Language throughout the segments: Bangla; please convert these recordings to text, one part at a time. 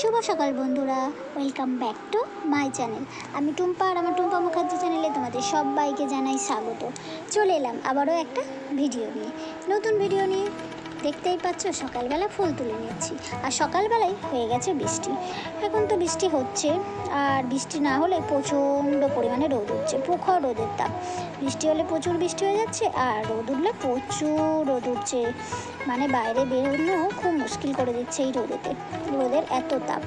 শুভ সকাল বন্ধুরা। Welcome back to my channel আমি টুম্পা আর আমার টুম্পা মুখার্জি চ্যানেলে তোমাদের সবাইকে জানাই স্বাগত। চলে এলাম আবারও একটা ভিডিও নিয়ে। নতুন ভিডিও নিয়ে। দেখতেই পাচ্ছ, সকালবেলা ফুল তুলে নিচ্ছি আর সকালবেলায় হয়ে গেছে বৃষ্টি। এখন তো বৃষ্টি হচ্ছে, আর বৃষ্টি না হলে প্রচণ্ড পরিমাণে রোদ উঠছে, প্রখর রোদের তাপ। বৃষ্টি হলে প্রচুর বৃষ্টি হয়ে যাচ্ছে, আর রোদ উঠলে প্রচুর রোদ উঠছে। মানে বাইরে বেরোনো খুব মুশকিল করে দিচ্ছে এই রোদেতে, রোদের এত তাপ।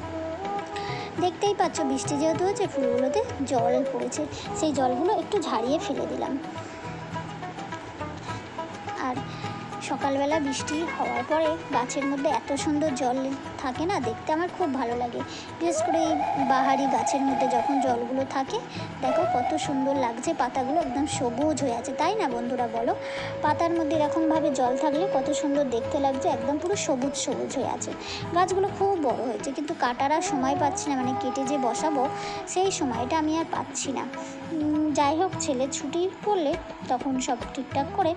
দেখতেই পাচ্ছ, বৃষ্টি যেহেতু হচ্ছে ফুলগুলোতে জল পড়েছে। সেই জলগুলো একটু ঝাড়িয়ে ফেলে দিলাম। সকালবেলা বৃষ্টি হওয়ার পরে গাছের মধ্যে এত সুন্দর জল থাকে না, দেখতে আমার খুব ভালো লাগে। বিশেষ করে এই বাহারি গাছের মধ্যে যখন জলগুলো থাকে, দেখো কত সুন্দর লাগছে, পাতাগুলো একদম সবুজ হয়ে আছে, তাই না বন্ধুরা বলো? পাতার মধ্যে এরকমভাবে জল থাকলে কত সুন্দর দেখতে লাগছে, একদম পুরো সবুজ সবুজ হয়ে আছে। গাছগুলো খুব বড় হয়েছে, কিন্তু কাটার আর সময় পাচ্ছি না মানে কেটে যে বসাবো, সেই সময়টা আমি আর পাচ্ছি না। যাই হোক, ছেলে ছুটি পড়লে তখন সব ঠিকঠাক করে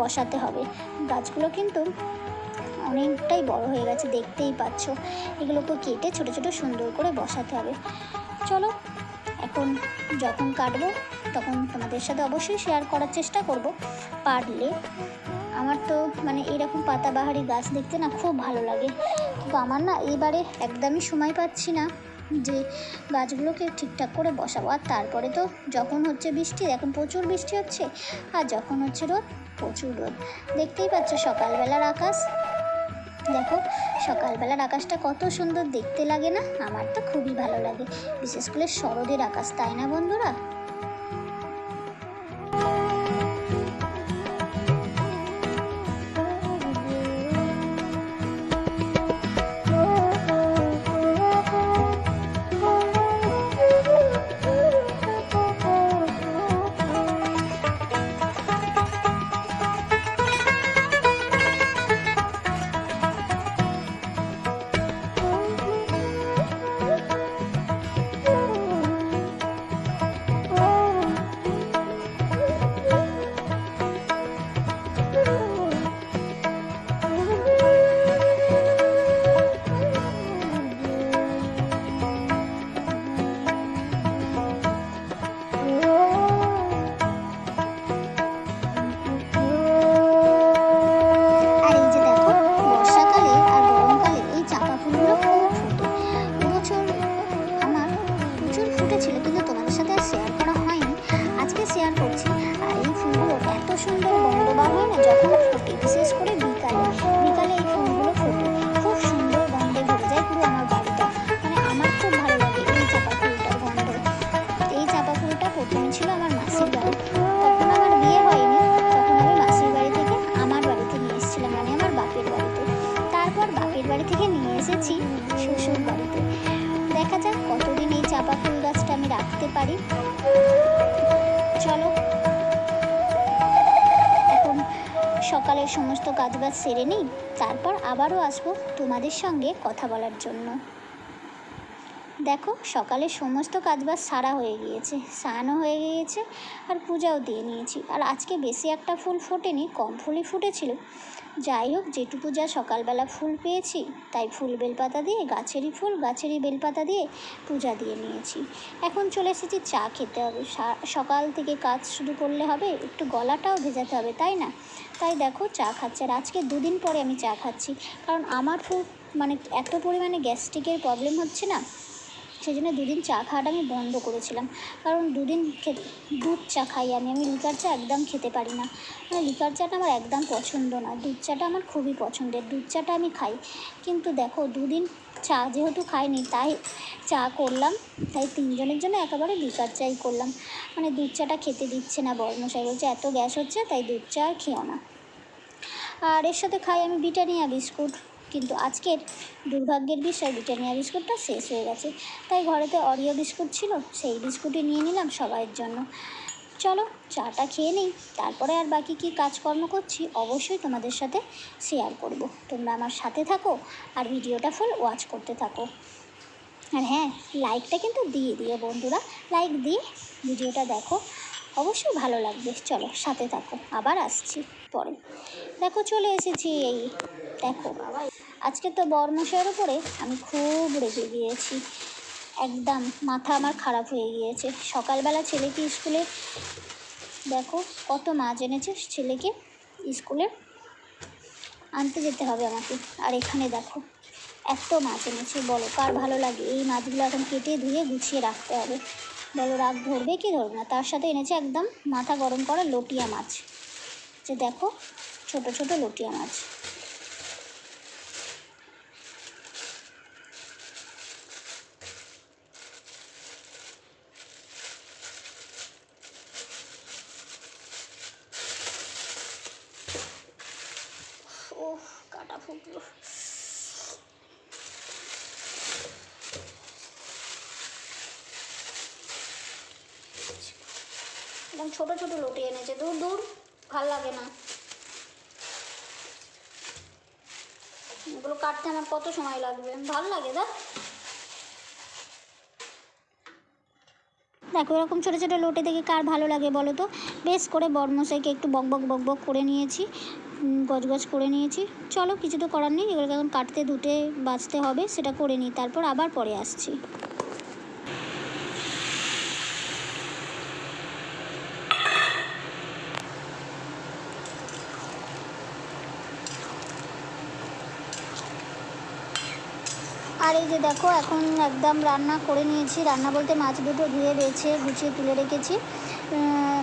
বসাতে হবে। গাছগুলো কিন্তু অনেকটাই বড় হয়ে গেছে, দেখতেই পাচ্ছ। এগুলোকে কেটে ছোট ছোট সুন্দর করে বসাতে হবে। চলো, এখন যখন কাটবো, তখন তোমাদের সাথে অবশ্যই শেয়ার করার চেষ্টা করব। পারলে, আমার তো মানে এরকম পাতাবাহারি গাছ দেখতে না খুব ভালো লাগে। কিন্তু আমার না এবারে একদমই সময় পাচ্ছি না যে গাছগুলোকে ঠিকঠাক করে বসাবো। আর তারপরে তো যখন হচ্ছে বৃষ্টি, এখন প্রচুর বৃষ্টি হচ্ছে, আর যখন হচ্ছে রোদ প্রচুর রোদ। দেখতেই পাচ্ছ সকালবেলার আকাশ? দেখো, সকালবেলার আকাশটা কত সুন্দর দেখতে লাগে না? আমার তো খুবই ভালো লাগে। বিশেষ করে শরদের আকাশ, তাই না বন্ধুরা? রাখতে পারি। চলো। এখন সকালের সমস্ত কাজবাজ সেরে নিই, তারপর আবারও আসব তোমাদের সঙ্গে কথা বলার জন্য। দেখো, সকালে সমস্ত কাজবাজ সারা হয়ে গিয়েছে। স্নানও হয়ে গিয়েছে আর পূজাও দিয়ে নিয়েছি। আর আজকে বেশি একটা ফুল ফোটেনি, কম ফুলই ফুটেছিল। যাই হোক, যেটুকু যা সকালবেলা ফুল পেয়েছি, তাই ফুল বেলপাতা দিয়ে, গাছেরই ফুল, গাছেরই বেলপাতা দিয়ে পূজা দিয়ে নিয়েছি। এখন চলে এসেছি চা খেতে হবে। সকাল থেকে কাজ শুরু করলে হবে, একটু গলাটাও ভেজাতে হবে, তাই না? তাই দেখো, চা খাচ্ছে। আর আজকে দুদিন পরে আমি চা খাচ্ছি। কারণ আমার খুব মানে এত পরিমাণে গ্যাস্ট্রিকের প্রবলেম হচ্ছে না সেই জন্য দুদিন চা খাওয়াটা আমি বন্ধ করেছিলাম। কারণ দুদিন দুধ চা খাই আমি। আমি লিকার চা একদম খেতে পারি না। মানে লিকার চাটা আমার একদম পছন্দ না। দুধ চাটা আমার খুবই পছন্দের। দুধ চাটা আমি খাই। কিন্তু দেখো, দুদিন চা যেহেতু খাইনি, তাই চা করলাম। তাই তিনজনের জন্য একেবারে লিকার চাই করলাম। মানে দুধ চাটা খেতে দিচ্ছে না বর্মশাই। বলছে, এত গ্যাস হচ্ছে, তাই দুধ চা আর খেও না। আর এর সাথে খাই আমি ব্রিটানিয়া বিস্কুট। কিন্তু আজকের দুর্ভাগ্যের বিষয়, ব্রিটানিয়া বিস্কুটটা শেষ হয়ে গেছে। তাই ঘরেতে অরিও বিস্কুট ছিল, সেই বিস্কুটই নিয়ে নিলাম সবাইয়ের জন্য। চলো, চাটা খেয়ে নিই, তারপরে আর বাকি কী কাজকর্ম করছি অবশ্যই তোমাদের সাথে শেয়ার করব। তোমরা আমার সাথে থাকো আর ভিডিওটা ফুল ওয়াচ করতে থাকো। আর হ্যাঁ লাইকটা কিন্তু দিয়ে দিও বন্ধুরা লাইক দিয়ে ভিডিওটা দেখো। অবশ্যই ভালো লাগবে। চলো, সাথে থাকো। আবার আসছি পরে। দেখো, চলে এসেছি এই, দেখো। আজকে তো বর্মশাইয়ের উপরে আমি খুব রেগে গিয়েছি। একদম মাথা আমার খারাপ হয়ে গিয়েছে। সকালবেলা ছেলেকে স্কুলে, দেখো, কত মাছ এনেছে ছেলেকে স্কুলে আনতে যেতে হবে আমাকে। আর এখানে দেখো, এত মাছ এনেছে বলো, কার ভালো লাগে? এই মাছগুলো এখন কেটে ধুয়ে গুছিয়ে রাখতে হবে। বলো, রাগ ধরবে? কি ধরবে না? তার সাথে এনেছে একদম মাথা গরম করা লটিয়া মাছ। যে দেখো, ছোট ছোট লটিয়া মাছ। ও কাটা ফুটলো একদম ছোট ছোট লুটি এনেছে। দূর দূর, ভালো লাগে না। এগুলো কাটতে আমার কত সময় লাগবে? ভালো লাগে দা দেখো, এরকম ছোটো ছোটো লোটে দেখে কার ভালো লাগে বলো তো? বেশ করে বর্মশাইকে একটু বক বক বক বক করে নিয়েছি। গজগজ করে নিয়েছি। চলো, কিছু তো করার নেই। এগুলোকে এখন কাটতে, ধুতে, বাঁচতে হবে, সেটা করে নিই। তারপর আবার পরে আসছি। আর এই যে দেখো, এখন একদম রান্না করে নিয়েছি। রান্না বলতে মাছ দুটো ধুয়ে বেছে, গুছিয়ে তুলে রেখেছি।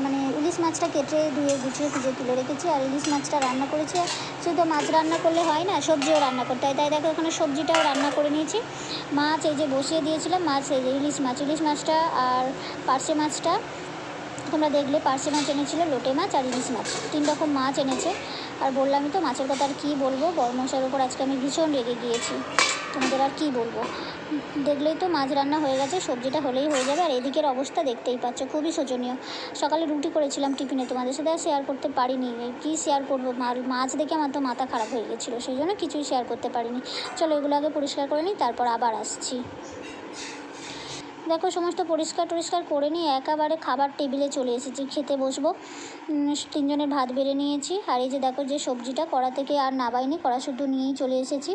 মানে ইলিশ মাছটা কেটে ধুয়ে গুছিয়ে খুঁজে তুলে রেখেছি। আর ইলিশ মাছটা রান্না করেছি। শুধু মাছ রান্না করলে হয় না, সবজিও রান্না করতে হয়। তাই দেখো, এখানে সবজিটাও রান্না করে নিয়েছি। মাছ এই যে বসিয়ে দিয়েছিলাম, মাছ এই যে ইলিশ মাছ, ইলিশ মাছটা আর পার্শে মাছটা। তোমরা দেখলে পার্শে মাছ এনেছিল, লোটে মাছ আর ইলিশ মাছ। তিন রকম মাছ এনেছে। আর বললামই তো, মাছের কথা আর কী বলব? বর্মশার উপর আজকে আমি ভীষণ রেগে গিয়েছি। তোমাদের আর কী বলব? দেখলেই তো মাছ রান্না হয়ে গেছে, সবজিটা হলেই হয়ে যাবে। আর এদিকের অবস্থা দেখতেই পাচ্ছ, খুবই শোচনীয়। সকালে রুটি করেছিলাম টিফিনে, তোমাদের সাথে আর শেয়ার করতে পারিনি। কি শেয়ার করব? মাছ দেখে আমার তো মাথা খারাপ হয়ে গেছিল, সেই জন্য কিছুই শেয়ার করতে পারিনি। চলো এগুলো আগে পরিষ্কার করে নিই, তারপর আবার আসছি। দেখো, সমস্ত পরিষ্কার টরিষ্কার করে নিয়ে একেবারে খাবার টেবিলে চলে এসেছি। খেতে বসবো। তিনজনের ভাত বেড়ে নিয়েছি। আর এই যে দেখো, যে সবজিটা কড়া থেকে আর নাবাইনি, কড়া শুদ্ধ নিয়েই চলে এসেছি।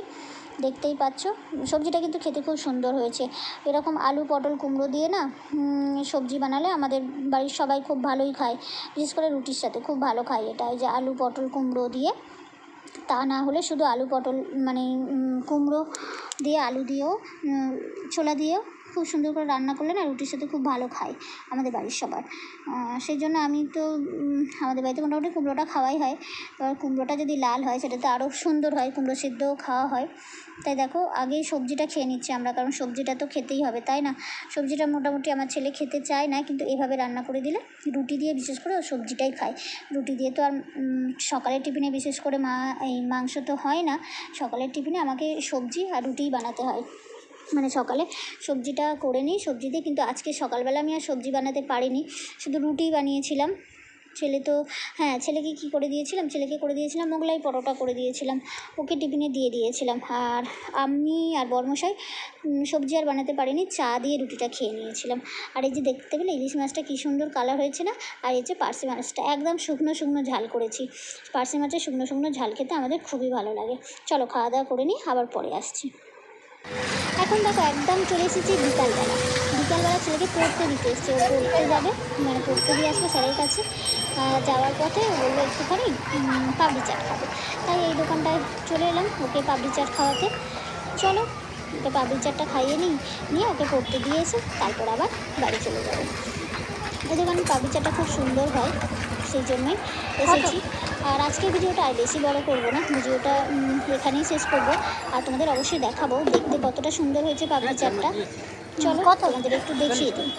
দেখতেই পাচ্ছ? সবজিটা কিন্তু খেতে খুব সুন্দর হয়েছে। এরকম আলু, পটল, কুমড়ো দিয়ে না সবজি বানালে আমাদের বাড়ির সবাই খুব ভালোই খায়। বিশেষ করে রুটির সাথে খুব ভালো খায় এটা। এই যে আলু, পটল, কুমড়ো দিয়ে। তা না হলে শুধু আলু, পটল মানে কুমড়ো দিয়ে, আলু দিয়েও ছোলা দিয়েও খুব সুন্দর করে রান্না করলে না রুটির সাথে খুব ভালো খায় আমাদের বাড়ির সবার। সেই জন্য আমি তো আমাদের বাড়িতে মোটামুটি কুমড়োটা খাওয়াই হয়। এবার কুমড়োটা যদি লাল হয় সেটাতে আরও সুন্দর হয়, কুমড়ো সিদ্ধও খাওয়া হয়। তাই দেখো, আগেই সবজিটা খেয়ে নিচ্ছি আমরা, কারণ সবজিটা তো খেতেই হবে, তাই না? সবজিটা মোটামুটি আমার ছেলে খেতে চায় না, কিন্তু এভাবে রান্না করে দিলে রুটি দিয়ে বিশেষ করে ও সবজিটাই খায়। রুটি দিয়ে তো আর সকালের টিফিনে বিশেষ করে মা, এই মাংস তো হয় না। সকালের টিফিনে আমাকে সবজি আর রুটিই বানাতে হয়। মানে সকালে সবজিটা করে নিই। সবজি দিয়ে কিন্তু আজকে সকালবেলা আমি আর সবজি বানাতে পারিনি। শুধু রুটিই বানিয়েছিলাম। ছেলে তো হ্যাঁ ছেলেকে কি করে দিয়েছিলাম? ছেলেকে করে দিয়েছিলাম মোগলাই পরোটা করে দিয়েছিলাম। ওকে টিফিনে দিয়ে দিয়েছিলাম। আর আমি আর বর্মশাই সবজি আর বানাতে পারিনি। চা দিয়ে রুটিটা খেয়ে নিয়েছিলাম। আর এই যে দেখতে পেলে ইলিশ মাছটা কী সুন্দর কালার হয়েছে না? আর এই যে পার্সে মাছটা, একদম শুকনো শুকনো ঝাল করেছি। পার্সে মাছের শুকনো শুকনো ঝাল খেতে আমাদের খুবই ভালো লাগে। চলো খাওয়া দাওয়া করে নিই, আবার পরে আসছি। এখন দেখো একদম চলে এসেছি বিকালবেলা। বিকালবেলা ছেলেকে পড়তে দিতে এসছে। ও পড়তে যাবে মানে পড়তে দিয়ে আসবে স্যারের কাছে। যাওয়ার পথে বলল একটুখানি পাপড়ি চাট খাবে। তাই এই দোকানটায় চলে এলাম ওকে পাপড়ি চাট খাওয়াতে। চলো, ওকে পাপড়ি চাটটা খাইয়ে নিই, নিয়ে ওকে পড়তে দিয়ে এসে তারপর আবার বাড়ি চলে যাব। এই দোকানে পাপড়ি চাটটা খুব সুন্দর হয়, সেই জন্যই এসেছি। আর আজকের ভিডিওটা আর বেশি বড় করব না। ভিডিওটা এখানেই শেষ করব। আর তোমাদের অবশ্যই দেখাবো দেখতে কতটা সুন্দর হয়েছে পাপড়ি চাটটা চলো কত? তোমাদের একটু দেখিয়ে দিই।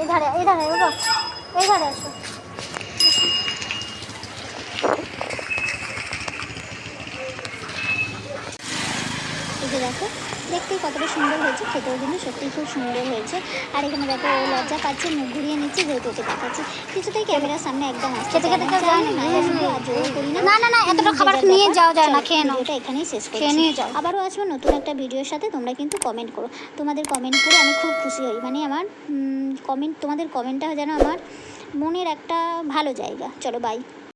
এই ধারে এই ধারে এই ধারে, এই ধারে আসো দেখো দেখতেই কতটা সুন্দর হয়েছে খেতেও কিন্তু সত্যিই খুব সুন্দর হয়েছে। আর এখানে দেখো ও লজ্জা পাচ্ছে মুখ ঘুরিয়ে নিচ্ছে যেহেতু ওকে দেখাচ্ছে। কিছুতেই ক্যামেরার সামনে একদম আসতে খেতে খেতে না, না, না, এতটা খাবার নিয়ে যাওয়া যায় না, খেয়ে নাও। এখানেই শেষ করছি। খেয়ে নিয়ে যাও। আবারও আসব নতুন একটা ভিডিওর সাথে তোমরা কিন্তু কমেন্ট করো। তোমাদের কমেন্ট করে আমি খুব খুশি হই। মানে আমার কমেন্ট তোমাদের কমেন্টটা যেন আমার মনের একটা ভালো জায়গা। চলো বাই